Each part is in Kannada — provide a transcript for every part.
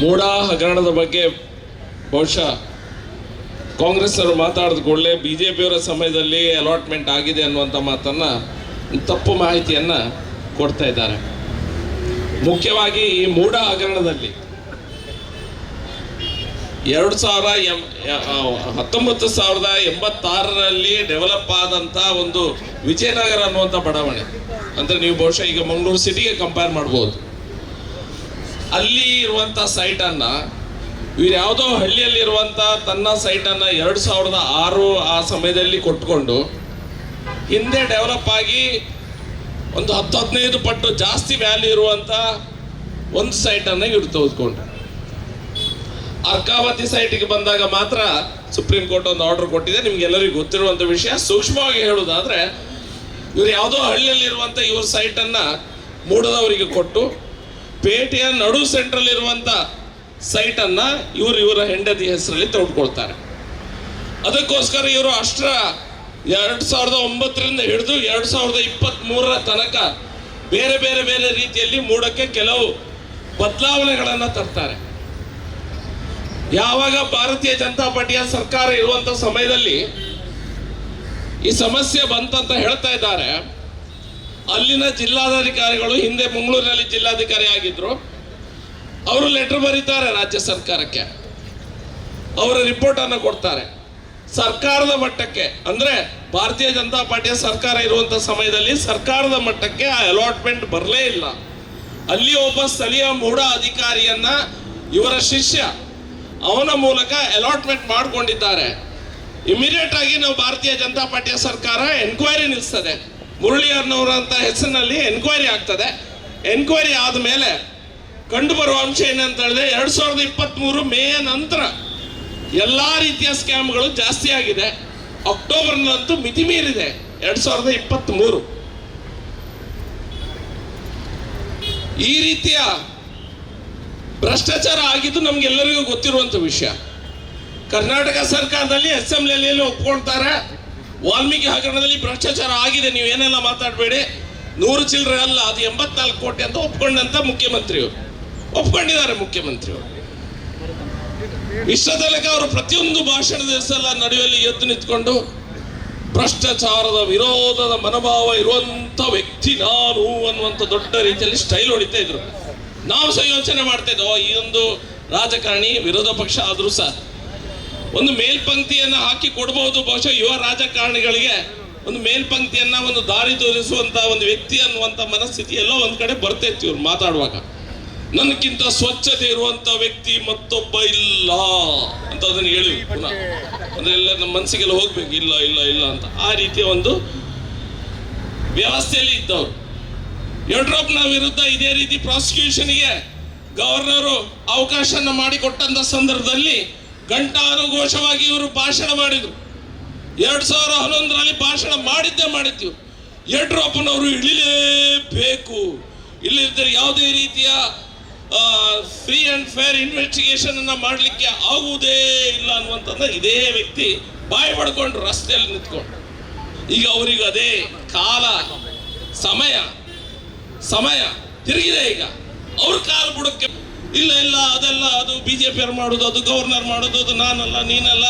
ಮೂಡ ಹಗರಣದ ಬಗ್ಗೆ ಬಹುಶಃ ಕಾಂಗ್ರೆಸ್ ಅವರು ಮಾತಾಡಿದ ಕೂಡಲೇ ಬಿ ಜೆ ಪಿಯವರ ಸಮಯದಲ್ಲಿ ಅಲಾಟ್ಮೆಂಟ್ ಆಗಿದೆ ಅನ್ನುವಂಥ ಮಾತನ್ನು, ತಪ್ಪು ಮಾಹಿತಿಯನ್ನು ಕೊಡ್ತಾ ಇದ್ದಾರೆ. ಮುಖ್ಯವಾಗಿ ಈ ಮೂಡ ಹಗರಣದಲ್ಲಿ ಎರಡು ಸಾವಿರ ಎಂ ಹತ್ತೊಂಬತ್ತು ಸಾವಿರದ ಎಂಬತ್ತಾರರಲ್ಲಿ ಡೆವಲಪ್ ಆದಂಥ ಒಂದು ವಿಜಯನಗರ ಅನ್ನುವಂಥ ಬಡಾವಣೆ. ಅಂದ್ರೆ ನೀವು ಬಹುಶಃ ಈಗ ಮಂಗಳೂರು ಸಿಟಿಗೆ ಕಂಪೇರ್ ಮಾಡ್ಬೋದು. ಅಲ್ಲಿ ಇರುವಂತ ಸೈಟನ್ನು ಇವ್ರು ಯಾವುದೋ ಹಳ್ಳಿಯಲ್ಲಿ ಇರುವಂತ ತನ್ನ ಸೈಟನ್ನು ಎರಡು ಸಾವಿರದ ಆರು ಆ ಸಮಯದಲ್ಲಿ ಕೊಟ್ಕೊಂಡು, ಹಿಂದೆ ಡೆವಲಪ್ ಆಗಿ ಒಂದು ಹತ್ತು ಹದಿನೈದು ಪಟ್ಟು ಜಾಸ್ತಿ ವ್ಯಾಲ್ಯೂ ಇರುವಂತ ಒಂದು ಸೈಟನ್ನು ಇವ್ರು ತೆಗೆದುಕೊಂಡ್ರು. ಅರ್ಕಾವತಿ ಸೈಟಿಗೆ ಬಂದಾಗ ಮಾತ್ರ ಸುಪ್ರೀಂ ಕೋರ್ಟ್ ಒಂದು ಆರ್ಡರ್ ಕೊಟ್ಟಿದೆ. ನಿಮ್ಗೆಲ್ಲರಿಗೂ ಗೊತ್ತಿರುವಂತ ವಿಷಯ. ಸೂಕ್ಷ್ಮವಾಗಿ ಹೇಳುವುದಾದರೆ ಇವ್ರು ಯಾವುದೋ ಹಳ್ಳಿಯಲ್ಲಿ ಇರುವಂತ ಇವ್ರ ಸೈಟ್ ಅನ್ನ ಮೂಡದವರಿಗೆ ಕೊಟ್ಟು ಪೇಟೆಯ ನಡು ಸೆಂಟ್ರಲ್ ಸೈಟ್ ಅನ್ನ ಇವರು ಇವರ ಹೆಂಡತಿ ಹೆಸರಲ್ಲಿ ತೊಡ್ಕೊಳ್ತಾರೆ ಅದಕ್ಕೋಸ್ಕರ ಇವರು ಅಷ್ಟರ ಎರಡು ಸಾವಿರದ ಒಂಬತ್ತರಿಂದ ಹಿಡಿದು ಎರಡು ಸಾವಿರದ ಇಪ್ಪತ್ತ್ ಮೂರರ ತನಕ ಬೇರೆ ಬೇರೆ ಬೇರೆ ರೀತಿಯಲ್ಲಿ ಮೂಡಕ್ಕೆ ಕೆಲವು ಬದಲಾವಣೆಗಳನ್ನು ತರ್ತಾರೆ. ಯಾವಾಗ ಭಾರತೀಯ ಜನತಾ ಪಾರ್ಟಿಯ ಸರ್ಕಾರ ಇರುವಂತ ಸಮಯದಲ್ಲಿ ಈ ಸಮಸ್ಯೆ ಬಂತಂತ ಹೇಳ್ತಾ ಇದ್ದಾರೆ. ಅಲ್ಲಿನ ಜಿಲ್ಲಾಧಿಕಾರಿಗಳು ಹಿಂದೆ ಮಂಗಳೂರಿನಲ್ಲಿ ಜಿಲ್ಲಾಧಿಕಾರಿ ಆಗಿದ್ರು. ಅವರು ಲೆಟರ್ ಬರೀತಾರೆ ರಾಜ್ಯ ಸರ್ಕಾರಕ್ಕೆ. ಅವರ ರಿಪೋರ್ಟ್ ಅನ್ನು ಕೊಡ್ತಾರೆ. ಸರ್ಕಾರದ ಮಟ್ಟಕ್ಕೆ, ಅಂದ್ರೆ ಭಾರತೀಯ ಜನತಾ ಪಾರ್ಟಿಯ ಸರ್ಕಾರ ಇರುವಂತ ಸಮಯದಲ್ಲಿ ಸರ್ಕಾರದ ಮಟ್ಟಕ್ಕೆ ಆ ಅಲಾಟ್ಮೆಂಟ್ ಬರಲೇ ಇಲ್ಲ. ಅಲ್ಲಿ ಒಬ್ಬ ಸ್ಥಳೀಯ ಮೂಢ ಅಧಿಕಾರಿಯನ್ನ, ಇವರ ಶಿಷ್ಯ, ಅವನ ಮೂಲಕ ಅಲಾಟ್ಮೆಂಟ್ ಮಾಡಿಕೊಂಡಿದ್ದಾರೆ. ಇಮಿಡಿಯೇಟ್ ಆಗಿ ನಾವು ಭಾರತೀಯ ಜನತಾ ಪಾರ್ಟಿಯ ಸರ್ಕಾರ ಎನ್ಕ್ವೈರಿ ನಿಲ್ಲಿಸ್ತದೆ ಮುರಳಿಯರ್ನವರಂತ ಹೆಸರಿನಲ್ಲಿ ಎನ್ಕ್ವೈರಿ ಆಗ್ತದೆ. ಎನ್ಕ್ವೈರಿ ಆದಮೇಲೆ ಕಂಡು ಬರುವ ಅಂಶ ಏನಂತ ಹೇಳಿದ್ರೆ ಎರಡು ಸಾವಿರದ ಇಪ್ಪತ್ತ್ಮೂರು ಮೇ ನಂತರ ಎಲ್ಲಾ ರೀತಿಯ ಸ್ಕ್ಯಾಮ್ಗಳು ಜಾಸ್ತಿ ಆಗಿದೆ. ಅಕ್ಟೋಬರ್ನಂತೂ ಮಿತಿ ಮೀರಿದೆ ಎರಡು ಸಾವಿರದ ಇಪ್ಪತ್ತ್ಮೂರು ಈ ರೀತಿಯ ಭ್ರಷ್ಟಾಚಾರ ಆಗಿದ್ದು ನಮ್ಗೆಲ್ಲರಿಗೂ ಗೊತ್ತಿರುವಂತ ವಿಷಯ. ಕರ್ನಾಟಕ ಸರ್ಕಾರದಲ್ಲಿ ಅಸೆಂಬ್ಲಿಯಲ್ಲಿ ಒಪ್ಕೊಳ್ತಾರೆ. ವಾಲ್ಮೀಕಿ ಹಗರಣದಲ್ಲಿ ಭ್ರಷ್ಟಾಚಾರ ಆಗಿದೆ, ನೀವು ಏನೆಲ್ಲ ಮಾತಾಡಬೇಡಿ? ನೂರು ಚಿಲ್ಲರೆ ಅಲ್ಲ, ಅದು ಎಂಬತ್ನಾಲ್ಕು ಕೋಟಿ ಅಂತ ಒಪ್ಕೊಂಡಂತ ಮುಖ್ಯಮಂತ್ರಿಯವರು ಒಪ್ಕೊಂಡಿದ್ದಾರೆ ಮುಖ್ಯಮಂತ್ರಿಯವರು ವಿಶ್ವದಲ್ಲಿ ಅವರು ಪ್ರತಿಯೊಂದು ಭಾಷಣದ ಸಲ ನಡುವೆಯಲ್ಲಿ ಎದ್ದು ನಿಂತ್ಕೊಂಡು ಭ್ರಷ್ಟಾಚಾರದ ವಿರೋಧದ ಮನೋಭಾವ ಇರುವಂತ ವ್ಯಕ್ತಿ ನಾನು ಅನ್ನುವಂಥ ದೊಡ್ಡ ರೀತಿಯಲ್ಲಿ ಸ್ಟೈಲ್ ಹೊಡಿತಾ ಇದ್ರು. ನಾವು ಸಹ ಯೋಚನೆ ಮಾಡ್ತಾ ಇದ್ದೋ, ಈ ಒಂದು ರಾಜಕಾರಣಿ ವಿರೋಧ ಪಕ್ಷ ಆದರೂ ಸಹ. ಒಂದು ಮೇಲ್ಪಂಕ್ತಿಯನ್ನು ಹಾಕಿ ಕೊಡಬಹುದು ಬಹುಶಃ ಯುವ ರಾಜಕಾರಣಿಗಳಿಗೆ ಒಂದು ಮೇಲ್ಪಂಕ್ತಿಯನ್ನ, ಒಂದು ದಾರಿ ತೋರಿಸುವಂತ, ಒಂದು ವ್ಯಕ್ತಿ ಅನ್ನುವಂತ ಮನಸ್ಥಿತಿ ಎಲ್ಲೋ ಒಂದ್ ಕಡೆ ಬರ್ತೈತಿ ಇವ್ರು ಮಾತಾಡುವಾಗ. ನನಗಿಂತ ಸ್ವಚ್ಛತೆ ಇರುವಂತ ವ್ಯಕ್ತಿ ಮತ್ತೊಬ್ಬ ಇಲ್ಲ ಅಂತ ಅದನ್ನ ಹೇಳಿ ಅಂದ್ರೆ ಎಲ್ಲ ನಮ್ಮ ಮನಸ್ಸಿಗೆಲ್ಲ ಹೋಗ್ಬೇಕು, ಇಲ್ಲ ಇಲ್ಲ ಇಲ್ಲ ಅಂತ. ಆ ರೀತಿಯ ಒಂದು ವ್ಯವಸ್ಥೆಯಲ್ಲಿ ಇದ್ದವ್ರು. ಯಡಿಯೂರಪ್ಪನ ವಿರುದ್ಧ ಇದೇ ರೀತಿ ಪ್ರಾಸಿಕ್ಯೂಷನ್ಗೆ ಗವರ್ನರು ಅವಕಾಶನ ಮಾಡಿಕೊಟ್ಟಂತ ಸಂದರ್ಭದಲ್ಲಿ ಘಂಟಾನುಘೋಷವಾಗಿ ಇವರು ಭಾಷಣ ಮಾಡಿದರು. ಎರಡು ಸಾವಿರ ಹನ್ನೊಂದರಲ್ಲಿ ಭಾಷಣ ಮಾಡಿದ್ದೇ ಮಾಡಿದ್ದೀವಿ ಯಡಿಯೂರಪ್ಪನವರು ಇಳಿಲೇಬೇಕು. ಇಲ್ಲಿದ್ದರೆ ಯಾವುದೇ ರೀತಿಯ ಫ್ರೀ ಆ್ಯಂಡ್ ಫೇರ್ ಇನ್ವೆಸ್ಟಿಗೇಷನನ್ನು ಮಾಡಲಿಕ್ಕೆ ಆಗುವುದೇ ಇಲ್ಲ ಅನ್ನುವಂಥದ್ದು ಇದೇ ವ್ಯಕ್ತಿ ಬಾಯಿ ಪಡ್ಕೊಂಡು ರಸ್ತೆಯಲ್ಲಿ ನಿಂತ್ಕೊಂಡು ಈಗ ಅವರಿಗೆ ಅದೇ ಕಾಲ, ಸಮಯ ಸಮಯ ತಿರುಗಿದೆ ಈಗ. ಅವ್ರ ಕಾಲು ಬುಡಕ್ಕೆ ಇಲ್ಲ ಇಲ್ಲ, ಅದೆಲ್ಲ, ಅದು ಬಿಜೆಪಿ ಅವ್ರು ಮಾಡೋದು, ಅದು ಗವರ್ನರ್ ಮಾಡೋದು, ಅದು ನಾನಲ್ಲ, ನೀನಲ್ಲ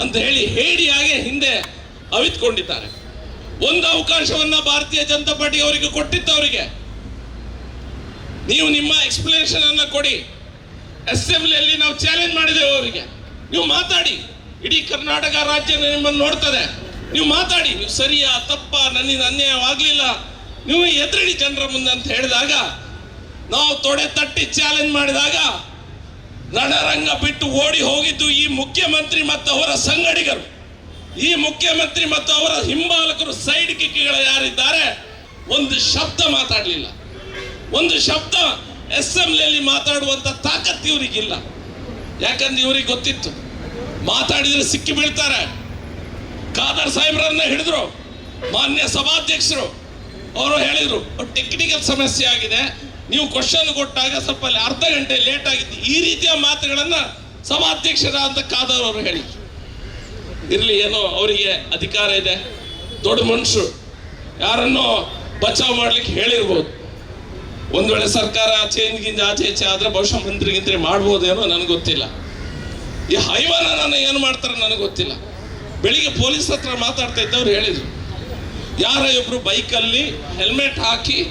ಅಂತ ಹೇಳಿ ಹೇಡಿಯಾಗೆ ಹಿಂದೆ ಅವಿತ್ಕೊಂಡಿದ್ದಾರೆ. ಒಂದು ಅವಕಾಶವನ್ನ ಭಾರತೀಯ ಜನತಾ ಪಾರ್ಟಿ ಅವರಿಗೆ ಕೊಟ್ಟಿತ್ತು ಅವರಿಗೆ. ನೀವು ನಿಮ್ಮ ಎಕ್ಸ್ಪ್ಲನೇಷನ್ ಅನ್ನ ಕೊಡಿ. ಅಸೆಂಬ್ಲಿಯಲ್ಲಿ ನಾವು ಚಾಲೆಂಜ್ ಮಾಡಿದೆವು ಅವರಿಗೆ. ನೀವು ಮಾತಾಡಿ. ಇಡೀ ಕರ್ನಾಟಕ ರಾಜ್ಯ ನಿಮ್ಮನ್ನು ನೋಡ್ತದೆ. ನೀವು ಮಾತಾಡಿ. ನೀವು ಸರಿಯಾ, ತಪ್ಪ, ನನ್ನಿಂದ ಅನ್ಯಾಯವಾಗಲಿಲ್ಲ. ನೀವು ಎದುರಿಡಿ ಜನರ ಮುಂದೆ ಅಂತ ಹೇಳಿದಾಗ ನಾವು ತೊಡೆ ತಟ್ಟಿ ಚಾಲೆಂಜ್ ಮಾಡಿದಾಗ ರಣರಂಗ ಬಿಟ್ಟು ಓಡಿ ಹೋಗಿದ್ದು ಈ ಮುಖ್ಯಮಂತ್ರಿ ಮತ್ತು ಅವರ ಸಂಗಡಿಗರು. ಈ ಮುಖ್ಯಮಂತ್ರಿ ಮತ್ತು ಅವರ ಹಿಂಬಾಲಕರು ಸೈಡ್ ಕಿಕ್ಕಿಗಳು ಯಾರಿದ್ದಾರೆ? ಒಂದು ಶಬ್ದ ಮಾತಾಡಲಿಲ್ಲ. ಒಂದು ಶಬ್ದ ಅಸೆಂಬ್ಲಿಯಲ್ಲಿ ಮಾತಾಡುವಂಥ ತಾಕತ್ತು ಇವರಿಗಿಲ್ಲ. ಯಾಕಂದ್ರೆ ಇವರಿಗೆ ಗೊತ್ತಿತ್ತು. ಮಾತಾಡಿದ್ರೆ ಸಿಕ್ಕಿ ಬೀಳ್ತಾರೆ. ಖಾದರ್ ಸಾಹೇಬ್ರನ್ನ ಹಿಡಿದ್ರು. ಮಾನ್ಯ ಸಭಾಧ್ಯಕ್ಷರು. ಅವರು ಹೇಳಿದರು ಟೆಕ್ನಿಕಲ್ ಸಮಸ್ಯೆ ಆಗಿದೆ. ನೀವು ಕ್ವಶನ್ ಕೊಟ್ಟಾಗ ಸ್ವಲ್ಪ ಅಲ್ಲಿ ಅರ್ಧ ಗಂಟೆ ಲೇಟ್ ಆಗಿತ್ತು. ಈ ರೀತಿಯ ಮಾತುಗಳನ್ನ ಸಭಾಧ್ಯಕ್ಷರ ಅಂತ ಕಾದರ್ ಅವರು ಹೇಳಿ. ಇರಲಿ, ಏನೋ ಅವರಿಗೆ ಅಧಿಕಾರ ಇದೆ. ದೊಡ್ಡ ಮನುಷ್ಯರು. ಯಾರನ್ನೋ ಬಚಾವ್ ಮಾಡ್ಲಿಕ್ಕೆ ಹೇಳಿರ್ಬೋದು. ಒಂದ್ ವೇಳೆ ಸರ್ಕಾರ ಚೇಂಜ್ ಗಿಂಜ ಆಚೆ ಈಚೆ ಆದ್ರೆ ಬಹುಶಃ ಮಂತ್ರಿಗಿಂತ ಮಾಡ್ಬೋದೇನೋ ನನಗೆ ಗೊತ್ತಿಲ್ಲ. ಈ ಹೈವಾನ ನನ್ನ ಏನು ಮಾಡ್ತಾರೆ ನನಗೆ ಗೊತ್ತಿಲ್ಲ. ಬೆಳಿಗ್ಗೆ ಪೊಲೀಸ್ ಹತ್ರ ಮಾತಾಡ್ತಾ ಇದ್ದವ್ರು ಹೇಳಿದ್ರು. ಯಾರೋ ಇಬ್ರು ಬೈಕಲ್ಲಿ ಹೆಲ್ಮೆಟ್ ಹಾಕಿ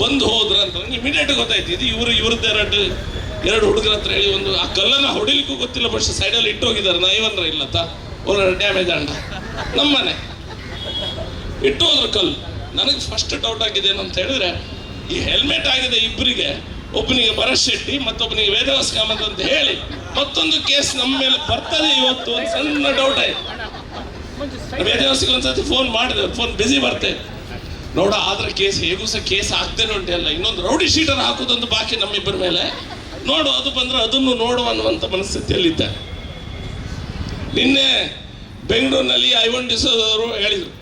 ಬಂದು ಹೋದ್ರ ಅಂತ ಇಮಿಡಿಯೇಟ್ ಗೊತ್ತಾಯ್ತು. ಇದು ಇವರು ಇವ್ರದ್ದು ಎರಡು ಎರಡು ಹುಡುಗರ ಹತ್ರ ಹೇಳಿ ಒಂದು ಆ ಕಲ್ಲನ್ನ ಹೊಡಿಲಿಕ್ಕೂ ಗೊತ್ತಿಲ್ಲ ಬಹುಶಃ ಸೈಡಲ್ಲಿ ಇಟ್ಟು ಹೋಗಿದ್ದಾರೆ. ನಾ ಇವನ್ರ ಇಲ್ಲತ್ತ. ಅವ್ರ ಡ್ಯಾಮೇಜ್ ಅಂಡ ನಮ್ಮನೆ. ಇಟ್ಟು ಹೋದ್ರು ಕಲ್ಲು. ನನಗೆ ಫಸ್ಟ್ ಡೌಟ್ ಆಗಿದೆ ಏನಂತ ಹೇಳಿದ್ರೆ ಈ ಹೆಲ್ಮೆಟ್ ಆಗಿದೆ ಇಬ್ಬರಿಗೆ ಒಬ್ಬನಿಗೆ ಭರತ್ ಶೆಟ್ಟಿ ಮತ್ತೊಬ್ಬನಿಗೆ ವೇದವಾಸ್ ಕಾಮತ್ ಅಂತ ಹೇಳಿ ಮತ್ತೊಂದು ಕೇಸ್ ನಮ್ಮ ಮೇಲೆ ಬರ್ತದೆ ಇವತ್ತು ಒಂದು ಸಣ್ಣ ಡೌಟ್ ಆಯ್ತು. ವೇದವಾಸಿಗೆ ಒಂದ್ಸತಿ ಫೋನ್ ಮಾಡಿದೆ ಫೋನ್ ಬಿಸಿ ಬರ್ತೆ ನೋಡ, ಆದ್ರೆ ಕೇಸ್ ಹೇಗೂ ಸಹ ಕೇಸ್ ಆಗ್ತೇನೆ ಉಂಟಲ್ಲ ಇನ್ನೊಂದು ರೌಡಿ ಶೀಟರ್ ಹಾಕುದೊಂದು ಬಾಕಿ ನಮ್ಮಿಬ್ಬರ ಮೇಲೆ. ನೋಡು, ಅದು ಬಂದ್ರೆ ಅದನ್ನು ನೋಡು ಅನ್ನುವಂಥ ಮನಸ್ಥಿತಿಯಲ್ಲಿದ್ದೆ. ನಿನ್ನೆ ಬೆಂಗಳೂರಿನಲ್ಲಿ ಐವನ್ ಡಿಸೋದವರು ಹೇಳಿದರು,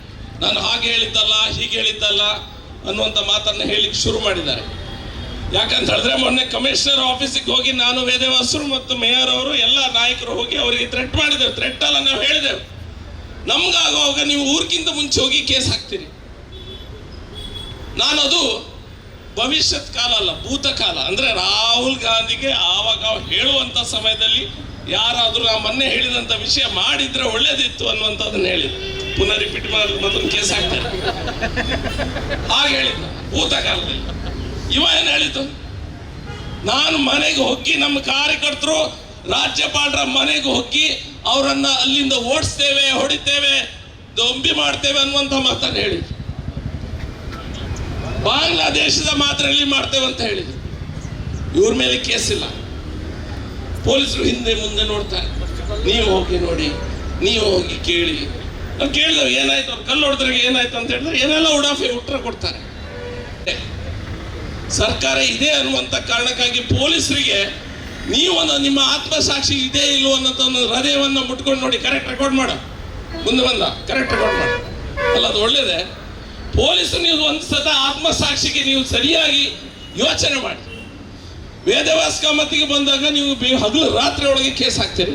ನಾನು ಹಾಗೆ ಹೇಳಿದ್ದಲ್ಲ, ಹೀಗೆ ಹೇಳಿದ್ದಲ್ಲ ಅನ್ನುವಂಥ ಮಾತನ್ನ ಹೇಳಿಕ್ಕೆ ಶುರು ಮಾಡಿದ್ದಾರೆ. ಯಾಕಂತ ಹೇಳಿದ್ರೆ ಮೊನ್ನೆ ಕಮಿಷನರ್ ಆಫೀಸಿಗೆ ಹೋಗಿ ನಾನು ವೇದವಾಸರು ಮತ್ತು ಮೇಯರ್ ಅವರು ಎಲ್ಲ ನಾಯಕರು ಹೋಗಿ ಅವರಿಗೆ ಥ್ರೆಟ್ ಮಾಡಿದೆವು ಥ್ರೆಟ್ ಅಲ್ಲ, ನಾವು ಹೇಳಿದೆವು ನಮ್ಗಾಗುವಾಗ ನೀವು ಊರ್ಗಿಂತ ಮುಂಚೆ ಹೋಗಿ ಕೇಸ್ ಹಾಕ್ತೀರಿ. ನಾನು ಅದು ಭವಿಷ್ಯತ್ ಕಾಲ ಅಲ್ಲ ಭೂತಕಾಲ ಅಂದರೆ ರಾಹುಲ್ ಗಾಂಧಿಗೆ ಆವಾಗ ಹೇಳುವಂಥ ಸಮಯದಲ್ಲಿ ಯಾರಾದರೂ ಆ ಮೊನ್ನೆ ಹೇಳಿದಂಥ ವಿಷಯ ಮಾಡಿದ್ರೆ ಒಳ್ಳೇದಿತ್ತು ಅನ್ನುವಂಥದ್ದನ್ನು ಹೇಳಿದ್ರು. ಪುನಃ ರಿಪೀಟ್ ಮಾಡಿದ್ರೆ ಮತ್ತೊಂದು ಕೇಸ್ ಹಾಕ್ತಾರೆ. ಹಾಗೆ ಹೇಳಿದ್ದ ಭೂತಕಾಲದಲ್ಲಿ ಇವ ಏನು ಹೇಳಿದ್ದು? ನಾನು ಮನೆಗೆ ಹೋಗಿ ನಮ್ಮ ಕಾರ್ಯಕರ್ತರು, ರಾಜ್ಯಪಾಲರ ಮನೆಗೆ ಹೋಗಿ ಅವರನ್ನು ಅಲ್ಲಿಂದ ಓಡಿಸ್ತೇವೆ, ಹೊಡಿತೇವೆ, ದೊಂಬಿ ಮಾಡ್ತೇವೆ ಅನ್ನುವಂಥ ಮಾತನ್ನು ಹೇಳಿದ್ರು. ಬಾಂಗ್ಲಾದೇಶದ ಮಾತ್ರ ಇಲ್ಲಿ ಮಾಡ್ತೇವೆ ಅಂತ ಹೇಳಿದ್ರು. ಇವ್ರ ಮೇಲೆ ಕೇಸ್ ಇಲ್ಲ. ಪೊಲೀಸರು ಹಿಂದೆ ಮುಂದೆ ನೋಡ್ತಾರೆ. ನೀವು ಹೋಗಿ ನೋಡಿ, ನೀವು ಹೋಗಿ ಕೇಳಿ. ನಾವು ಕೇಳಿದ್ರು, ಏನಾಯ್ತು? ಅವ್ರು ಕಲ್ಲು ಹೊಡೆದ್ರಿಗೆ ಏನಾಯ್ತು ಅಂತ ಹೇಳಿದ್ರೆ. ಏನೆಲ್ಲ ಉಡಾಫೆ ಉತ್ತರ ಕೊಡ್ತಾರೆ. ಸರ್ಕಾರ ಇದೆ ಅನ್ನುವಂಥ ಕಾರಣಕ್ಕಾಗಿ ಪೊಲೀಸರಿಗೆ ನೀವು ಒಂದು ನಿಮ್ಮ ಆತ್ಮಸಾಕ್ಷಿ ಇದೆ ಇಲ್ಲೋ ಅನ್ನೋ ಒಂದು ಹೃದಯವನ್ನು ಮುಟ್ಕೊಂಡು ನೋಡಿ ಕರೆಕ್ಟ್ ರೆಕಾರ್ಡ್ ಮಾಡು. ಮುಂದೆ ಬಂದ ಕರೆಕ್ಟ್ ರೆಕಾರ್ಡ್ ಮಾಡು. ಅಲ್ಲ, ಅದು ಒಳ್ಳೇದೇ? ಪೊಲೀಸರು ನೀವು ಒಂದು ಸತ ಆತ್ಮಸಾಕ್ಷಿಗೆ ನೀವು ಸರಿಯಾಗಿ ಯೋಚನೆ ಮಾಡಿ. ವೇದವಾಸ್ ಕಾಮತಿಗೆ ಬಂದಾಗ ನೀವು ಹಗಲು ರಾತ್ರಿ ಒಳಗೆ ಕೇಸ್ ಹಾಕ್ತೀರಿ.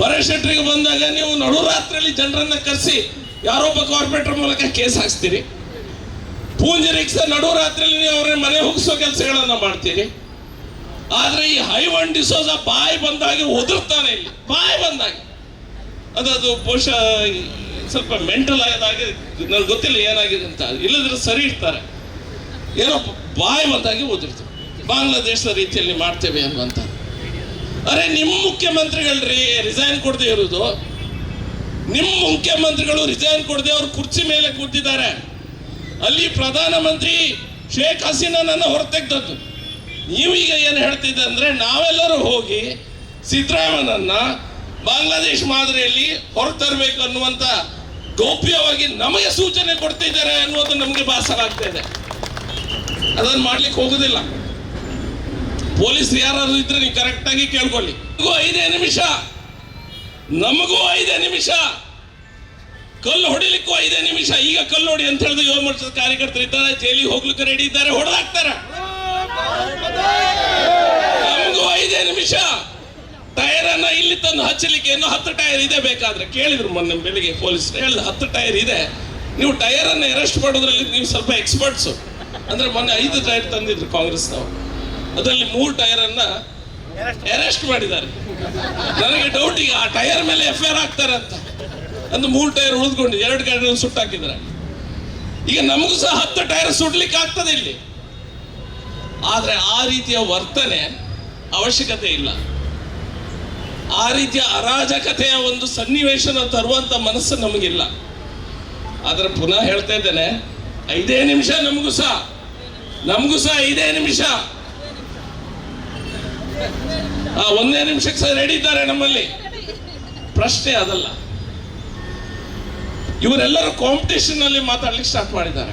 ಬರೇಶೆಟ್ರಿಗೆ ಬಂದಾಗ ನೀವು ನಡು ರಾತ್ರಿಯಲ್ಲಿ ಜನರನ್ನ ಕರೆಸಿ ಯಾರೊಬ್ಬ ಕಾರ್ಪೊರೇಟರ್ ಮೂಲಕ ಕೇಸ್ ಹಾಕ್ಸ್ತೀರಿ. ಪೂಂಜರಿಗೆ ಸಹ ನಡು ರಾತ್ರಿಯಲ್ಲಿ ನೀವು ಅವ್ರನ್ನ ಮನೆ ಹೋಗಿಸೋ ಕೆಲಸಗಳನ್ನು ಮಾಡ್ತೀರಿ. ಆದರೆ ಈ ಹೈವನ್ ಡಿಸೋಸ ಬಾಯಿ ಬಂದಾಗೆ ಒದರ್ತಾನೆ ಇಲ್ಲಿ. ಬಾಯಿ ಬಂದಾಗೆ. ಅದು ಬಹುಶಃ ಸ್ವಲ್ಪ ಮೆಂಟಲ್ ಆದಾಗೆ ನನಗೆ ಗೊತ್ತಿಲ್ಲ ಏನಾಗಿದೆ ಅಂತ. ಇಲ್ಲದ್ರೆ ಸರಿ ಇರ್ತಾರೆ. ಏನೋ ಬಾಯಿ ಬಂದಾಗೆ ಓದಿರ್ತಾರೆ. ಬಾಂಗ್ಲಾದೇಶದ ರೀತಿಯಲ್ಲಿ ಮಾಡ್ತೇವೆ ಅನ್ನುವಂಥ ಅರೆ ನಿಮ್ಮ ಮುಖ್ಯಮಂತ್ರಿಗಳ್ರಿ ರಿಸೈನ್ ಕೊಡದೆ ಇರೋದು. ನಿಮ್ಮ ಮುಖ್ಯಮಂತ್ರಿಗಳು ರಿಸೈನ್ ಕೊಡದೆ ಅವ್ರು ಕುರ್ಚಿ ಮೇಲೆ ಕೂತಿದ್ದಾರೆ. ಅಲ್ಲಿ ಪ್ರಧಾನಮಂತ್ರಿ ಶೇಖ್ ಹಸೀನಾನನ್ನು ಹೊರತೆಗ್ದದ್ದು. ನೀವು ಈಗ ಏನು ಹೇಳ್ತಿದ್ದೆ ಅಂದ್ರೆ ನಾವೆಲ್ಲರೂ ಹೋಗಿ ಸಿದ್ದರಾಮಯ್ಯನನ್ನ ಬಾಂಗ್ಲಾದೇಶ್ ಮಾದರಿಯಲ್ಲಿ ಹೊರತರಬೇಕು ಅನ್ನುವಂತ ಗೌಪ್ಯವಾಗಿ ನಮಗೆ ಸೂಚನೆ ಕೊಡ್ತಿದ್ದಾರೆ ಅನ್ನುವುದು ನಮಗೆ ಭಾಸರ ಆಗ್ತಾ ಇದೆ. ಅದನ್ನು ಮಾಡ್ಲಿಕ್ಕೆ ಹೋಗುದಿಲ್ಲ. ಪೊಲೀಸ್ ಯಾರಾದ್ರೂ ಇದ್ರೆ ನೀವು ಕರೆಕ್ಟಾಗಿ ಕೇಳ್ಕೊಳ್ಳಿ. ಐದೇ ನಿಮಿಷ. ನಮಗೂ ಐದೇ ನಿಮಿಷ. ಕಲ್ಲು ಹೊಡಿಲಿಕ್ಕೂ ಐದೇ ನಿಮಿಷ. ಈಗ ಕಲ್ಲು ಹೊಡಿ ಅಂತ ಹೇಳಿದ್ರೆ ಯುವ ಮೋರ್ಚಾದ ಕಾರ್ಯಕರ್ತರು ಇದ್ದಾರೆ, ಜೈಲಿಗೆ ಹೋಗ್ಲಿಕ್ಕೆ ರೆಡಿ ಇದ್ದಾರೆ, ಹೊಡೆದಾಕ್ತಾರೆ. ನಮಗೂ ಐದೇ ನಿಮಿಷ. ಟೈರ್ ಅನ್ನ ಇಲ್ಲಿ ತಂದು ಹಚ್ಚಲಿಕ್ಕೆ ಇನ್ನೂ ಹತ್ತು ಟೈರ್ ಇದೆ ಬೇಕಾದ್ರೆ ಕೇಳಿದ್ರು ಮೊನ್ನೆ ಬೆಳಿಗ್ಗೆ ಪೊಲೀಸ್ ಹೇಳಿದ್ರು ಹತ್ತು ಟೈರ್ ಇದೆ. ನೀವು ಟೈರ್ ಅನ್ನ ಅರೆಸ್ಟ್ ಮಾಡೋದ್ರಲ್ಲಿ ನೀವು ಸ್ವಲ್ಪ ಎಕ್ಸ್ಪರ್ಟ್ಸ್ ಅಂದ್ರೆ ಮೊನ್ನೆ ಐದು ಟೈರ್ ತಂದಿದ್ರು ಕಾಂಗ್ರೆಸ್ನವರು. ಅದರಲ್ಲಿ ಮೂರು ಟೈರ್ ಅನ್ನ ಅರೆಸ್ಟ್ ಮಾಡಿದ್ದಾರೆ. ನನಗೆ ಡೌಟ್ ಈಗ ಆ ಟೈರ್ ಮೇಲೆ ಎಫ್ ಐ ಆರ್ ಹಾಕ್ತಾರೆ ಅಂತ. ಅಂದ್ರೆ ಮೂರು ಟೈರ್ ಉಳಿದುಕೊಂಡು ಎರಡು ಗಾಡಿ ಸುಟ್ಟಾಕಿದ್ದಾರೆ ಈಗ ನಮಗೂ ಸಹ ಹತ್ತು ಟೈರ್ ಸುಡ್ಲಿಕ್ಕೆ ಆಗ್ತದೆ ಇಲ್ಲಿ. ಆದ್ರೆ ಆ ರೀತಿಯ ವರ್ತನೆ ಅವಶ್ಯಕತೆ ಇಲ್ಲ. ಆ ರೀತಿಯ ಅರಾಜಕತೆಯ ಒಂದು ಸನ್ನಿವೇಶನ ತರುವಂತ ಮನಸ್ಸು ನಮಗಿಲ್ಲ. ಆದ್ರೆ ಪುನಃ ಹೇಳ್ತಾ ಇದ್ದೇನೆ, ಐದೇ ನಿಮಿಷ ನಮಗೂ ಸಹ ನಮಗೂ ಸಹ ಐದೇ ನಿಮಿಷ. ಆ, ಒಂದೇ ನಿಮಿಷಕ್ಕೆ ಸಹ ರೆಡಿ ಇದ್ದಾರೆ ನಮ್ಮಲ್ಲಿ. ಪ್ರಶ್ನೆ ಅದಲ್ಲ. ಇವರೆಲ್ಲರೂ ಕಾಂಪಿಟೇಷನ್ ಅಲ್ಲಿ ಮಾತಾಡ್ಲಿಕ್ಕೆ ಸ್ಟಾರ್ಟ್ ಮಾಡಿದ್ದಾರೆ.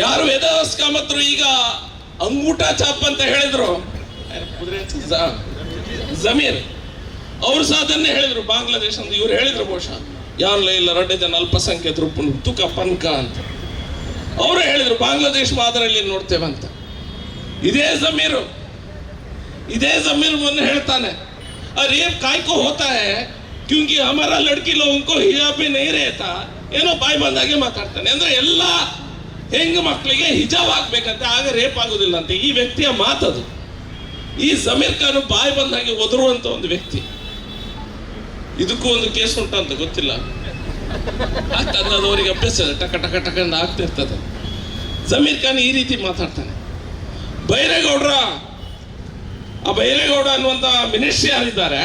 ಯಾರು ವೇದಾಸ್ಕಾಮತ್ರು ಈಗ ಅಂಗೂಟ ಚಾಪ್ ಅಂತ ಹೇಳಿದ್ರು? ಜಮೀನ್. ಅವರು ಸಹ ಅದನ್ನೇ ಹೇಳಿದರು, ಬಾಂಗ್ಲಾದೇಶ ಅಂತ. ಇವ್ರು ಹೇಳಿದ್ರು ಬಹುಶಃ ಯಾರಲ್ಲ ಇಲ್ಲ, ರಡ್ಡೆ ಜನ ಅಲ್ಪಸಂಖ್ಯಾತರು ತುಕ ಪನ್ಕ ಅಂತ. ಅವರು ಹೇಳಿದ್ರು, ಬಾಂಗ್ಲಾದೇಶ ಮಾದರಿಯಲ್ಲಿ ನೋಡ್ತೇವೆ ಅಂತ. ಇದೇ ಜಮೀರು. ಇದೇ ಜಮೀರ್ ಮೊನ್ನೆ ಹೇಳ್ತಾನೆ. ರೇಪ್ ಕಾಯ್ಕೋ ಹೋತಾ ಹೇ, ಕ್ಯೂಂಕಿ ಅಮರ ಲಡ್ಕಿ ಲೋಗೋ ಹಿಜಾಬಿ ನೈ ರೇತ ಏನೋ ಬಾಯಿ ಬಂದಾಗೆ ಮಾತಾಡ್ತಾನೆ. ಅಂದ್ರೆ ಎಲ್ಲ ಹೆಂಗ ಮಕ್ಕಳಿಗೆ ಹಿಜಾಬ್ ಆಗ್ಬೇಕಂತೆ, ಆಗ ರೇಪ್ ಆಗೋದಿಲ್ಲ ಅಂತ. ಈ ವ್ಯಕ್ತಿಯ ಮಾತದು. ಈ ಜಮೀರ್ ಖಾನ್ ಬಾಯಿ ಬಂದ ಹಾಗೆ ಒದರುವಂತ ಒಂದು ವ್ಯಕ್ತಿ. ಇದಕ್ಕೂ ಒಂದು ಕೇಸ್ ಉಂಟಂತ ಗೊತ್ತಿಲ್ಲ. ಆಗ್ತದೆ ಅದು ಅವರಿಗೆ ಅಭ್ಯಾಸ. ಟಕ ಟಕ ಟಕ ಅಂತ ಆಗ್ತಿರ್ತದೆ ಜಮೀರ್ ಖಾನ್ ಈ ರೀತಿ ಮಾತಾಡ್ತಾನೆ. ಬೈರೇಗೌಡ್ರ, ಆ ಬೈರೇಗೌಡ ಅನ್ನುವಂತ ಮಿನಿಸ್ಟ್ರಿ ಯಾರಿದ್ದಾರೆ?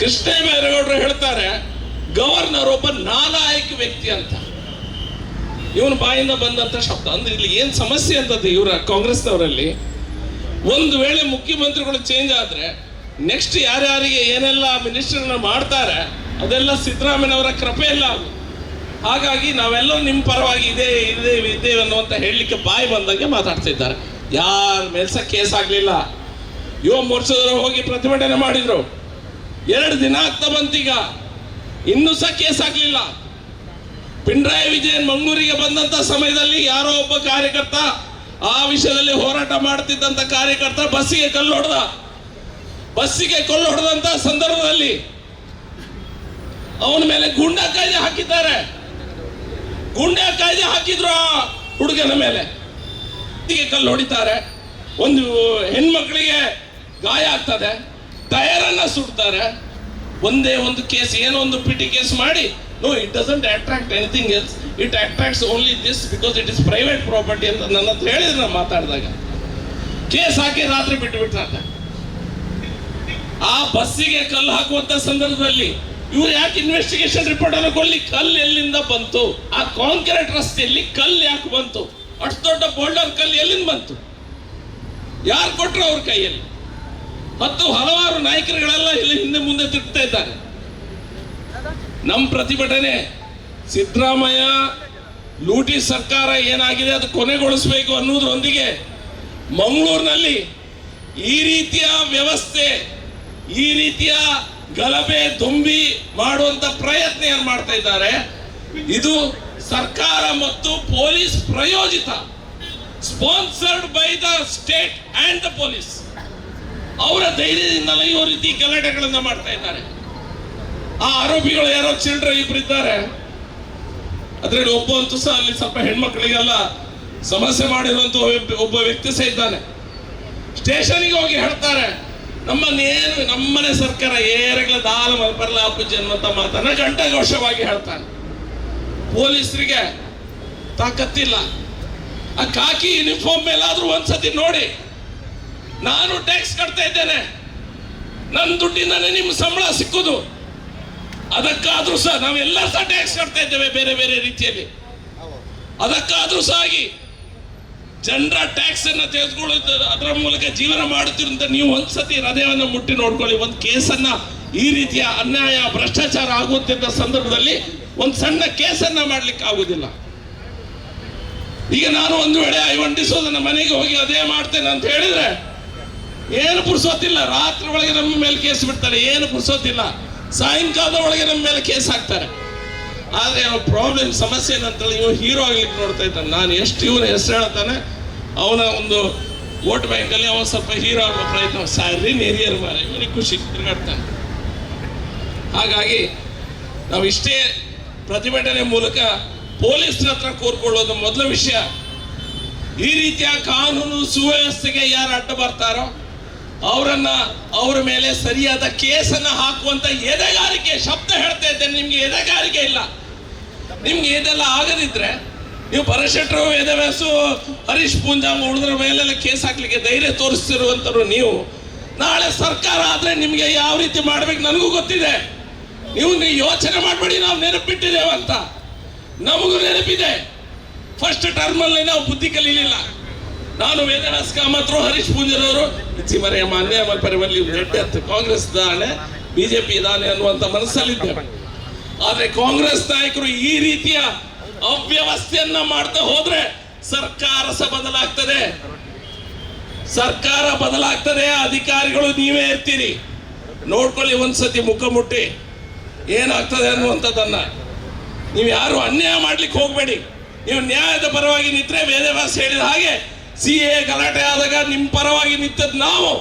ಕೃಷ್ಣ ಬೈರೇಗೌಡರು ಹೇಳ್ತಾರೆ, ಗವರ್ನರ್ ಒಬ್ಬ ನಾಲಾಯಕ ವ್ಯಕ್ತಿ ಅಂತ. ಇವನ ಬಾಯಿಂದ ಬಂದಂತ ಶಬ್ದ. ಅಂದ್ರೆ ಇಲ್ಲಿ ಏನ್ ಸಮಸ್ಯೆ ಅಂತದ್ದು ಇವರ ಕಾಂಗ್ರೆಸ್ನವರಲ್ಲಿ? ಒಂದು ವೇಳೆ ಮುಖ್ಯಮಂತ್ರಿಗಳು ಚೇಂಜ್ ಆದ್ರೆ ನೆಕ್ಸ್ಟ್ ಯಾರ್ಯಾರಿಗೆ ಏನೆಲ್ಲ ಮಿನಿಸ್ಟರ್ನ ಮಾಡ್ತಾರೆ, ಅದೆಲ್ಲ ಸಿದ್ದರಾಮಯ್ಯನವರ ಕೃಪೆಯಲ್ಲ ಅದು. ಹಾಗಾಗಿ ನಾವೆಲ್ಲರೂ ನಿಮ್ಮ ಪರವಾಗಿ ಇದೆ ಇದೆ ಇದ್ದೇವೆ ಅನ್ನುವಂತ ಹೇಳಲಿಕ್ಕೆ ಬಾಯಿ ಬಂದಂಗೆ ಮಾತಾಡ್ತಾ ಇದ್ದಾರೆ. ಯಾರ ಮೇಲೆ ಸಹ ಕೇಸ್ ಆಗಲಿಲ್ಲ. ಯುವ ಮೋರ್ಚಾದವರು ಹೋಗಿ ಪ್ರತಿಭಟನೆ ಮಾಡಿದರು. ಎರಡು ದಿನ ಆಗ್ತಾ ಬಂತೀಗ ಇನ್ನೂ ಸಹ ಕೇಸ್ ಆಗಲಿಲ್ಲ. ಪಿಣರಾಯಿ ವಿಜಯನ್ ಮಂಗಳೂರಿಗೆ ಬಂದಂಥ ಸಮಯದಲ್ಲಿ ಯಾರೋ ಒಬ್ಬ ಕಾರ್ಯಕರ್ತ ಆ ವಿಷಯದಲ್ಲಿ ಹೋರಾಟ ಮಾಡ್ತಿದ್ದಂತ ಕಾರ್ಯಕರ್ತ ಬಸ್ಸಿಗೆ ಕಲ್ಲು ಹೊಡೆದ. ಬಸ್ಸಿಗೆ ಕಲ್ಲು ಹೊಡೆದಂತ ಸಂದರ್ಭದಲ್ಲಿ ಅವನ ಮೇಲೆ ಗುಂಡಾ ಕಾಯ್ದೆ ಹಾಕಿದ್ದಾರೆ. ಗುಂಡಾ ಕಾಯ್ದೆ ಹಾಕಿದ್ರು ಆ ಹುಡುಗನ ಮೇಲೆ. ಕಲ್ಲು ಹೊಡಿತಾರೆ. ಒಂದು ಹೆಣ್ಮಕ್ಳಿಗೆ ಗಾಯ ಆಗ್ತದೆ. ಟಯರನ್ನ ಸುಡ್ತಾರೆ. ಒಂದೇ ಒಂದು ಕೇಸ್, ಏನೋ ಒಂದು ಪಿಟಿ ಕೇಸ್ ಮಾಡಿ. No it doesn't attract anything else it attracts only this because it is private property ಅಂತ ನನ್ನ ಹತ್ರ ಹೇಳಿದ್ರು ನಾನು ಮಾತಾಡಿದಾಗ. ಕೇಸ್ ಹಾಕಿ ರಾತ್ರಿ ಬಿಟ್ಟು ಅಂತ ಆ ಬಸ್ಸಿಗೆ ಕಲ್ಲು ಹಾಕುವಂತ ಸಂದರ್ಭದಲ್ಲಿ ಇವ್ರು ಯಾಕೆ ಇನ್ವೆಸ್ಟಿಗೇಷನ್ ರಿಪೋರ್ಟ್ ಅನ್ನು ಕೊಡ್ಲಿ? ಕಲ್ಲು ಎಲ್ಲಿಂದ ಬಂತು? ಆ ಕಾಂಕ್ರೀಟ್ ರಸ್ತೆಯಲ್ಲಿ ಕಲ್ಲು ಯಾಕೆ ಬಂತು? ಅಷ್ಟು ದೊಡ್ಡ ಬೋಲ್ಡರ್ ಕಲ್ಲು ಎಲ್ಲಿಂದ ಬಂತು? ಯಾರು ಕೊಟ್ರು ಅವ್ರ ಕೈಯಲ್ಲಿ? ಮತ್ತು ಹಲವಾರು ನಾಯಕರುಗಳೆಲ್ಲ ಇಲ್ಲಿ ಹಿಂದೆ ಮುಂದೆ ತಿರುಗ್ತಾ ಇದ್ದಾರೆ. ನಮ್ಮ ಪ್ರತಿಭಟನೆ ಸಿದ್ದರಾಮಯ್ಯ ಲೂಟಿ ಸರ್ಕಾರ ಏನಾಗಿದೆ ಅದು ಕೊನೆಗೊಳಿಸಬೇಕು ಅನ್ನೋದ್ರೊಂದಿಗೆ ಮಂಗಳೂರಿನಲ್ಲಿ ಈ ರೀತಿಯ ವ್ಯವಸ್ಥೆ, ಈ ರೀತಿಯ ಗಲಭೆ ತುಂಬಿ ಮಾಡುವಂತ ಪ್ರಯತ್ನ ಏನ್ ಮಾಡ್ತಾ ಇದ್ದಾರೆ? ಇದು ಸರ್ಕಾರ ಮತ್ತು police ಪ್ರಯೋಜಿತ, sponsored by the state and the police. ಅವರ ಧೈರ್ಯದಿಂದಲೇ ಈ ರೀತಿ ಗಲಾಟೆಗಳನ್ನ ಮಾಡ್ತಾ ಇದ್ದಾರೆ. ಆ ಆರೋಪಿಗಳು ಯಾರೋ ಚಿಲ್ಡ್ರ ಇಬ್ರು ಇದ್ದಾರೆ. ಅದ್ರಲ್ಲಿ ಒಬ್ಬ ಅಂತೂ ಸಹ ಅಲ್ಲಿ ಸ್ವಲ್ಪ ಹೆಣ್ಮಕ್ಳಿಗೆಲ್ಲ ಸಮಸ್ಯೆ ಮಾಡಿರುವಂತ ಒಬ್ಬ- ವ್ಯಕ್ತಿ ಸಹ ಇದ್ದಾನೆ. ಸ್ಟೇಷನ್ಗೆ ಹೋಗಿ ಹೇಳ್ತಾರೆ ನಮ್ಮನ್ನೇನು ನಮ್ಮನೆ ಸರ್ಕಾರ ಏರಗಳ ದಾಲ ಮಲ್ಪರ್ಲ ಅಪ್ಪುಜಿ ಅನ್ನುವಂತ ಮಾತನ್ನ ಘಂಟಾಘೋಷವಾಗಿ ಹೇಳ್ತಾನೆ. ಪೊಲೀಸರಿಗೆ ತಾಕತ್ತಿಲ್ಲ. ಆ ಕಾಕಿ ಯೂನಿಫಾರ್ಮ್ ಮೇಲಾದ್ರೂ ಒಂದ್ಸತಿ ನೋಡಿ, ನಾನು ಟ್ಯಾಕ್ಸ್ ಕಟ್ತಾ ಇದ್ದೇನೆ. ನನ್ನ ದುಡ್ಡಿಂದಾನೆ ನಿಮ್ಮ ಸಂಬಳ ಸಿಕ್ಕುದು. ಅದಕ್ಕಾದ್ರೂ ಸಹ ನಾವೆಲ್ಲ ಸಹ ಟ್ಯಾಕ್ಸ್ ಕಟ್ತಾ ಇದ್ದೇವೆ ಬೇರೆ ಬೇರೆ ರೀತಿಯಲ್ಲಿ. ಅದಕ್ಕಾದ್ರೂ ಸಹ ಆಗಿ ಜನರ ಟ್ಯಾಕ್ಸ್ ಅನ್ನ ತೆಗೆದುಕೊಳ್ಳುತ್ತ ಅದರ ಮೂಲಕ ಜೀವನ ಮಾಡುತ್ತಿರುವಂತ ನೀವು ಒಂದ್ಸತಿ ಹೃದಯವನ್ನು ಮುಟ್ಟಿ ನೋಡ್ಕೊಳ್ಳಿ. ಒಂದು ಕೇಸನ್ನ ಈ ರೀತಿಯ ಅನ್ಯಾಯ, ಭ್ರಷ್ಟಾಚಾರ ಆಗುತ್ತಿದ್ದ ಸಂದರ್ಭದಲ್ಲಿ ಒಂದು ಸಣ್ಣ ಕೇಸನ್ನ ಮಾಡ್ಲಿಕ್ಕೆ ಆಗುದಿಲ್ಲ ಈಗ ನಾನು ಒಂದು ವೇಳೆ ಐವಂಟಿಸೋದನ್ನ ಮನೆಗೆ ಹೋಗಿ ಅದೇ ಮಾಡ್ತೇನೆ ಅಂತ ಹೇಳಿದ್ರೆ ಏನು ಪುರ್ಸೋತಿಲ್ಲ ರಾತ್ರಿ ಒಳಗೆ ನಮ್ಮ ಮೇಲೆ ಕೇಸ್ ಬಿಡ್ತಾರೆ ಏನು ಪುರ್ಸೋತಿಲ್ಲ ಸಾಯಂಕಾಲದ ಒಳಗೆ ನಮ್ಮ ಮೇಲೆ ಕೇಸ್ ಹಾಕ್ತಾರೆ. ಆದ್ರೆ ಪ್ರಾಬ್ಲಮ್ ಸಮಸ್ಯೆ ಏನಂತೇಳಿ ಇವ ಹೀರೋ ಆಗ್ಲಿಕ್ಕೆ ನೋಡ್ತಾ ಇದ್ದಾನೆ. ನಾನು ಎಷ್ಟು ಇವನ ಹೆಸರು ಹೇಳ್ತಾನೆ, ಅವನ ಒಂದು ವೋಟ್ ಬ್ಯಾಂಕಲ್ಲಿ ಅವನು ಸ್ವಲ್ಪ ಹೀರೋ ಆಗೋ ಪ್ರಯತ್ನ ಸ್ಯಾಲ್ರಿ ನೆರಿಯರ್ ಮಾರೆ ಇವನಿಗೆ ಖುಷಿ, ತಿರುಗಾಡ್ತಾನೆ. ಹಾಗಾಗಿ ನಾವು ಇಷ್ಟೇ ಪ್ರತಿಭಟನೆ ಮೂಲಕ ಪೊಲೀಸರ ಹತ್ರ ಕೋರ್ಕೊಳ್ಳೋದು ಮೊದಲ ವಿಷಯ. ಈ ರೀತಿಯ ಕಾನೂನು ಸುವ್ಯವಸ್ಥೆಗೆ ಯಾರು ಅಡ್ಡ ಬರ್ತಾರೋ ಅವರನ್ನ ಅವರ ಮೇಲೆ ಸರಿಯಾದ ಕೇಸನ್ನ ಹಾಕುವಂತ ಎದೆಗಾರಿಕೆ, ಶಬ್ದ ಹೇಳ್ತಾ ಇದ್ದೇನೆ, ನಿಮ್ಗೆ ಎದೆಗಾರಿಕೆ ಇಲ್ಲ. ನಿಮ್ಗೆ ಇದೆಲ್ಲ ಆಗದಿದ್ರೆ ನೀವು ಪರಶೆಟ್ರು ವೇದವ್ಯಾಸು, ಹರೀಶ್ ಪೂಂಜಾ ಉಳಿದ್ರ ಮೇಲೆಲ್ಲ ಕೇಸ್ ಹಾಕ್ಲಿಕ್ಕೆ ಧೈರ್ಯ ತೋರಿಸ್ತಿರುವಂತರು ನೀವು. ನಾಳೆ ಸರ್ಕಾರ ಆದ್ರೆ ನಿಮ್ಗೆ ಯಾವ ರೀತಿ ಮಾಡ್ಬೇಕು ನನಗೂ ಗೊತ್ತಿದೆ. ನೀವು ನೀವು ಯೋಚನೆ ಮಾಡಬೇಡಿ, ನಾವು ನೆನಪಿಟ್ಟಿದ್ದೇವೆ ಅಂತ. ನಮಗೂ ನೆನಪಿದೆ. ಫಸ್ಟ್ ಟರ್ಮಲ್ಲಿ ನಾವು ಬುದ್ಧಿ ಕಲೀಲಿಲ್ಲ. ನಾನು ವೇದನಾಸ್ ಕಾಮತ್ ಹರೀಶ್ ಪೂಂಜರವರು. ಮರೆಯ ಮಾನ್ಯ ಮಲ್ಪರಿವಲ್ಲಿ ಅಂತ ಕಾಂಗ್ರೆಸ್ ದಾನೆ, ಬಿಜೆಪಿ ಇದ್ದಾನೆ ಅನ್ನುವಂತ ಮನಸ್ಸಲ್ಲಿದ್ದೇವೆ. ಆದ್ರೆ ಕಾಂಗ್ರೆಸ್ ನಾಯಕರು ಈ ರೀತಿಯ ಅವ್ಯವಸ್ಥೆಯನ್ನ ಮಾಡ್ತಾ ಹೋದ್ರೆ ಸರ್ಕಾರ ಸಹ ಬದಲಾಗ್ತದೆ. ಸರ್ಕಾರ ಬದಲಾಗ್ತದೆ, ಅಧಿಕಾರಿಗಳು ನೀವೇ ಇರ್ತೀರಿ. ನೋಡ್ಕೊಳ್ಳಿ ಒಂದ್ಸತಿ ಮುಖ ಮುಟ್ಟಿ. ಏನಾಗ್ತದೆ ಅನ್ನುವಂಥದ್ದನ್ನ. ನೀವು ಯಾರು ಅನ್ಯಾಯ ಮಾಡ್ಲಿಕ್ಕೆ ಹೋಗಬೇಡಿ. ನೀವು ನ್ಯಾಯದ ಪರವಾಗಿ ನಿಂತರೆ ವೇದವ್ಯಾಸ ಹೇಳಿದ ಹಾಗೆ ಸಿ ಎ ಗಲಾಟೆ ಆದಾಗ ನಿಮ್ಮ ಪರವಾಗಿ ನಿಂತದ್ದು ನಾವು.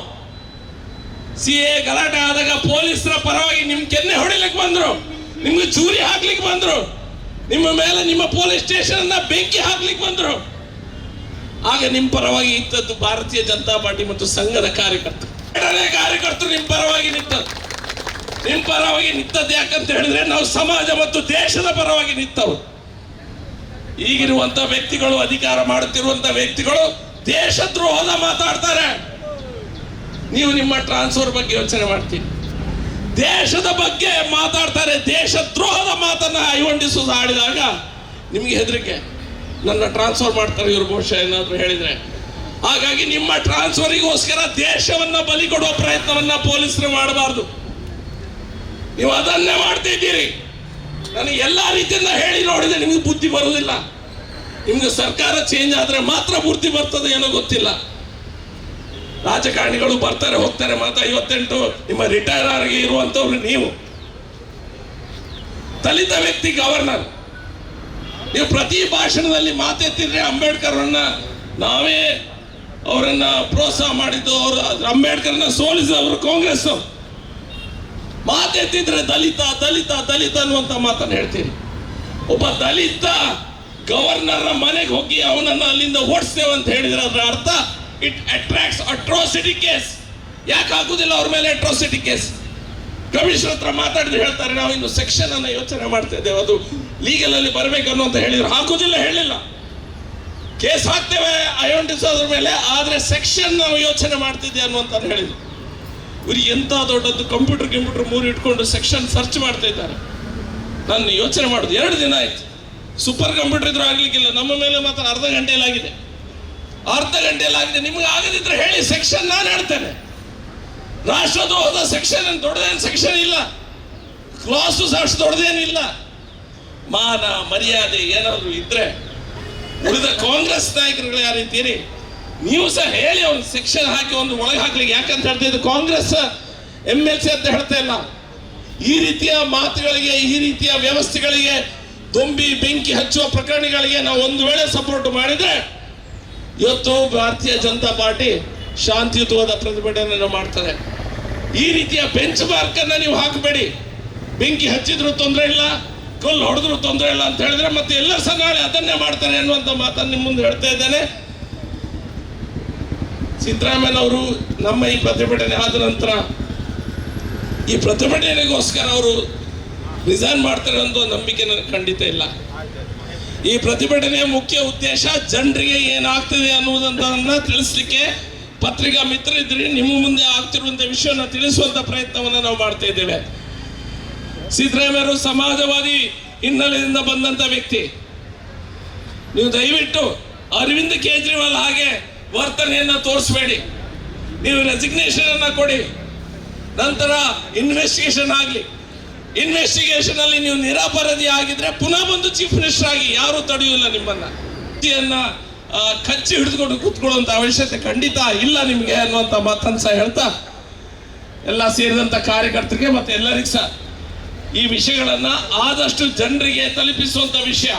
ಸಿ ಎ ಗಲಾಟೆ ಆದಾಗ ಪೊಲೀಸರ ಪರವಾಗಿ ನಿಮ್ಮ ಕೆನ್ನೆ ಹೊಡಿಲಿಕ್ಕೆ ಬಂದ್ರು. ನಿಮ್ಗೆ ಚೂರಿ ಹಾಕ್ಲಿಕ್ಕೆ ಬಂದ್ರು. ನಿಮ್ಮ ಮೇಲೆ ನಿಮ್ಮ ಪೊಲೀಸ್ ಸ್ಟೇಷನ್ ಅನ್ನ ಬೆಂಕಿ ಹಾಕ್ಲಿಕ್ಕೆ ಬಂದ್ರು. ಆಗ ನಿಮ್ಮ ಪರವಾಗಿ ಇದ್ದದ್ದು ಭಾರತೀಯ ಜನತಾ ಪಾರ್ಟಿ ಮತ್ತು ಸಂಘದ ಕಾರ್ಯಕರ್ತರು. ಕಾರ್ಯಕರ್ತರು ನಿಮ್ಮ ಪರವಾಗಿ ನಿಂತದ್ದು ನಿಮ್ಮ ಪರವಾಗಿ ನಿಂತದ್ದು ಯಾಕಂತ ಹೇಳಿದ್ರೆ ನಾವು ಸಮಾಜ ಮತ್ತು ದೇಶದ ಪರವಾಗಿ ನಿಂತವು ಈಗಿರುವಂತ ವ್ಯಕ್ತಿಗಳು, ಅಧಿಕಾರ ಮಾಡುತ್ತಿರುವಂತ ವ್ಯಕ್ತಿಗಳು ದೇಶದ್ರೋಹದ ಮಾತಾಡ್ತಾರೆ. ನೀವು ನಿಮ್ಮ ಟ್ರಾನ್ಸ್ಫರ್ ಬಗ್ಗೆ ಯೋಚನೆ ಮಾಡ್ತೀನಿ ದೇಶದ ಬಗ್ಗೆ ಮಾತಾಡ್ತಾರೆ, ದೇಶದ್ರೋಹದ ಮಾತನ್ನ ಐವಂಡಿಸೋದು ಆಡಿದಾಗ ನಿಮಗೆ ಹೆದರಿಕೆ. ನನ್ನ ಟ್ರಾನ್ಸ್ಫರ್ ಮಾಡ್ತಾರೆ ಇವರು, ಬಹುಶಃ ಏನಾದರೂ ಹೇಳಿದ್ರೆ. ಹಾಗಾಗಿ ನಿಮ್ಮ ಟ್ರಾನ್ಸ್ಫರಿಗೋಸ್ಕರ ದೇಶವನ್ನ ಬಲಿ ಕೊಡುವ ಪ್ರಯತ್ನವನ್ನ ಪೊಲೀಸರು ಮಾಡಬಾರ್ದು. ನೀವು ಅದನ್ನೇ ಮಾಡ್ತಿದ್ದೀರಿ. ನನಗೆ ಎಲ್ಲ ರೀತಿಯಿಂದ ಹೇಳಿ ನೋಡಿದೆ ನಿಮಗೆ ಬುದ್ಧಿ ಬರುವುದಿಲ್ಲ ನಿಮ್ಗೆ ಸರ್ಕಾರ ಚೇಂಜ್ ಆದ್ರೆ ಮಾತ್ರ ಬುದ್ಧಿ ಬರ್ತದೆ ಏನೋ ಗೊತ್ತಿಲ್ಲ. ರಾಜಕಾರಣಿಗಳು ಬರ್ತಾರೆ, ಹೋಗ್ತಾರೆ ಮಾತ್ರ. ಐವತ್ತೆಂಟು ನಿಮ್ಮ ರಿಟೈರ್ ಆಗಿ ಇರುವಂತವ್ರು ನೀವು. ದಲಿತ ವ್ಯಕ್ತಿ ಗವರ್ನರ್. ನೀವು ಪ್ರತಿ ಭಾಷಣದಲ್ಲಿ ಮಾತೆತ್ತಿದ್ರೆ ಅಂಬೇಡ್ಕರ್ ಅನ್ನ ನಾವೇ ಅವರನ್ನ ಪ್ರೋತ್ಸಾಹ ಮಾಡಿದ್ದು, ಅವರು ಅಂಬೇಡ್ಕರ್ನ ಸೋಲಿಸಿದವರು ಕಾಂಗ್ರೆಸ್ ಅವರು ಮಾತೆತ್ತಿದ್ರೆ ದಲಿತ ದಲಿತ ದಲಿತ ಅನ್ನುವಂತ ಮಾತನ್ನು ಹೇಳ್ತೀನಿ. ಒಬ್ಬ ದಲಿತ ಗವರ್ನರ್ನ ಮನೆಗೆ ಹೋಗಿ ಅವನನ್ನು ಅಲ್ಲಿಂದ ಓಡಿಸ್ತೇವೆ ಅಂತ ಹೇಳಿದ್ರೆ ಅದರ ಅರ್ಥ ಇಟ್ ಅಟ್ರಾಕ್ಟ್ಸ್ ಅಟ್ರಾಸಿಟಿ ಕೇಸ್ ಯಾಕೆ ಆಗುದಿಲ್ಲ ಅವ್ರ ಮೇಲೆ ಅಟ್ರಾಸಿಟಿ ಕೇಸ್ ಕಮಿಷನರ್ ಹತ್ರ ಮಾತಾಡಿದ್ರೆ ಹೇಳ್ತಾರೆ, ನಾವು ಇನ್ನು ಸೆಕ್ಷನ್ ಅನ್ನ ಯೋಚನೆ ಮಾಡ್ತಾ ಅದು ಲೀಗಲ್ ಅಲ್ಲಿ ಬರಬೇಕು ಅಂತ ಹೇಳಿದ್ರು. ಹಾಕುದಿಲ್ಲ ಹೇಳಿಲ್ಲ. ಕೇಸ್ ಹಾಕ್ತೇವೆ ಅಯೋಂಟಿಸೋದ್ರ ಮೇಲೆ ಆದ್ರೆ ಸೆಕ್ಷನ್ ನಾವು ಯೋಚನೆ ಮಾಡ್ತಿದ್ದೆ ಅನ್ನುವಂತ ಹೇಳಿದ್ರು. ಇವ್ರಿಗೆ ಎಂತ ದೊಡ್ಡದ್ದು ಕಂಪ್ಯೂಟರ್ ಕಂಪ್ಯೂಟರ್ ಮೂರು ಇಟ್ಕೊಂಡು ಸೆಕ್ಷನ್ ಸರ್ಚ್ ಮಾಡ್ತಾ ಇದ್ದಾರೆ. ನಾನು ಯೋಚನೆ ಮಾಡುದು, ಎರಡು ದಿನ ಆಯ್ತು. ಸೂಪರ್ ಕಂಪ್ಯೂಟರ್ ಇದ್ರೂ ಆಗ್ಲಿಕ್ಕಿಲ್ಲ, ನಮ್ಮ ಮೇಲೆ ಮಾತ್ರ ಅರ್ಧ ಗಂಟೆಯಲ್ಲಿ ಆಗಿದೆ ಅರ್ಧ ಗಂಟೆಯಲ್ಲಿ ಆಗಿದೆ ನಿಮ್ಗೆ ಆಗದಿದ್ರೆ ಹೇಳಿ, ಸೆಕ್ಷನ್ ನಾನು ಹೇಳ್ತೇನೆ. ರಾಷ್ಟ್ರದ್ರೋಹದ ಸೆಕ್ಷನ್ ದೊಡ್ಡದೇನು ಸೆಕ್ಷನ್ ಇಲ್ಲ. ಕ್ಲಾಸು ಅಷ್ಟು ದೊಡ್ಡದೇನಿಲ್ಲ. ಮಾನ ಮರ್ಯಾದೆ ಏನಾದರೂ ಇದ್ರೆ ಉಳಿದ ಕಾಂಗ್ರೆಸ್ ನಾಯಕರುಗಳು ಯಾರಿದ್ದೀರಿ ನೀವು ಸಹ ಹೇಳಿ ಒಂದು ಸೆಕ್ಷನ್ ಹಾಕಿ ಒಂದು ಒಳಗೆ ಹಾಕ್ಲಿಕ್ಕೆ ಯಾಕಂತ ಹೇಳ್ತಾ ಇದ್ದು ಕಾಂಗ್ರೆಸ್ ಎಂ ಎಲ್ ಸಿ ಅಂತ ಹೇಳ್ತಾ ಇಲ್ಲ ಈ ರೀತಿಯ ಮಾತುಗಳಿಗೆ, ಈ ರೀತಿಯ ವ್ಯವಸ್ಥೆಗಳಿಗೆ ದೊಂಬಿ ಬೆಂಕಿ ಹಚ್ಚುವ ಪ್ರಕರಣಗಳಿಗೆ ನಾವು ಒಂದು ವೇಳೆ ಸಪೋರ್ಟ್ ಮಾಡಿದ್ರೆ, ಇವತ್ತು ಭಾರತೀಯ ಜನತಾ ಪಾರ್ಟಿ ಶಾಂತಿಯುತವಾದ ಪ್ರತಿಭಟನೆಯನ್ನು ಮಾಡ್ತಾರೆ ಈ ರೀತಿಯ ಬೆಂಚ್ ಮಾರ್ಕ್ ಅನ್ನ ನೀವು ಹಾಕಬೇಡಿ. ಬೆಂಕಿ ಹಚ್ಚಿದ್ರು ತೊಂದರೆ ಇಲ್ಲ, ಕಲ್ಲು ಹೊಡೆದ್ರು ತೊಂದರೆ ಇಲ್ಲ ಅಂತ ಹೇಳಿದ್ರೆ ಮತ್ತೆ ಎಲ್ಲರೂ ಸಹ ನಾಳೆ ಅದನ್ನೇ ಮಾಡ್ತಾರೆ ಅನ್ನುವಂಥ ಮಾತನ್ನು ನಿಮ್ಮ ಮುಂದೆ ಹೇಳ್ತಾ ಇದ್ದೇನೆ. ಸಿದ್ದರಾಮಯ್ಯನವರು ನಮ್ಮ ಈ ಪ್ರತಿಭಟನೆ ಆದ ನಂತರ ಈ ಪ್ರತಿಭಟನೆಗೋಸ್ಕರ ಅವರು ರಿಸೈನ್ ಮಾಡ್ತಾರೆ ಅನ್ನೋ ನಂಬಿಕೆ ನನಗೆ ಖಂಡಿತ ಇಲ್ಲ. ಈ ಪ್ರತಿಭಟನೆಯ ಮುಖ್ಯ ಉದ್ದೇಶ ಜನರಿಗೆ ಏನಾಗ್ತದೆ ಅನ್ನುವುದನ್ನು ತಿಳಿಸ್ಲಿಕ್ಕೆ ಪತ್ರಿಕಾ ಮಿತ್ರರಿದ್ರಿ ನಿಮ್ಮ ಮುಂದೆ ಆಗ್ತಿರುವಂಥ ವಿಷಯವನ್ನು ತಿಳಿಸುವಂತ ಪ್ರಯತ್ನವನ್ನು ನಾವು ಮಾಡ್ತಾ ಇದ್ದೇವೆ. ಸಿದ್ದರಾಮಯ್ಯರು ಸಮಾಜವಾದಿ ಹಿನ್ನೆಲೆಯಿಂದ ಬಂದಂತ ವ್ಯಕ್ತಿ. ನೀವು ದಯವಿಟ್ಟು ಅರವಿಂದ್ ಕೇಜ್ರಿವಾಲ್ ಹಾಗೆ ವರ್ತನೆಯನ್ನ ತೋರಿಸಬೇಡಿ. ನೀವು ರೆಸಿಗ್ನೇಷನ್ ಅನ್ನ ಕೊಡಿ. ನಂತರ ಇನ್ವೆಸ್ಟಿಗೇಷನ್ ಆಗಲಿ. ಇನ್ವೆಸ್ಟಿಗೇಷನ್ ಅಲ್ಲಿ ನೀವು ನಿರಾಪರಾಧಿ ಆಗಿದ್ರೆ ಪುನಃ ಬಂದು ಚೀಫ್ ಮಿನಿಸ್ಟರ್ ಆಗಿ ಯಾರು ನಿಮ್ಮನ್ನ. ವ್ಯಕ್ತಿಯನ್ನ, ಕಚ್ಚಿ ಹಿಡಿದುಕೊಂಡು ಕೂತ್ಕೊಳ್ಳುವಂತ ಅವಶ್ಯಕತೆ ಖಂಡಿತ ಇಲ್ಲ ನಿಮಗೆ ಅನ್ನುವಂತ ಮಾತನ್ನು ಸಹ ಹೇಳ್ತಾ ಎಲ್ಲ ಸೇರಿದಂತ ಕಾರ್ಯಕರ್ತರಿಗೆ ಮತ್ತೆ ಎಲ್ಲರಿಗೂ ಸಹ ಈ ವಿಷಯಗಳನ್ನು ಆದಷ್ಟು ಜನರಿಗೆ ತಲುಪಿಸುವಂತ ವಿಷಯ.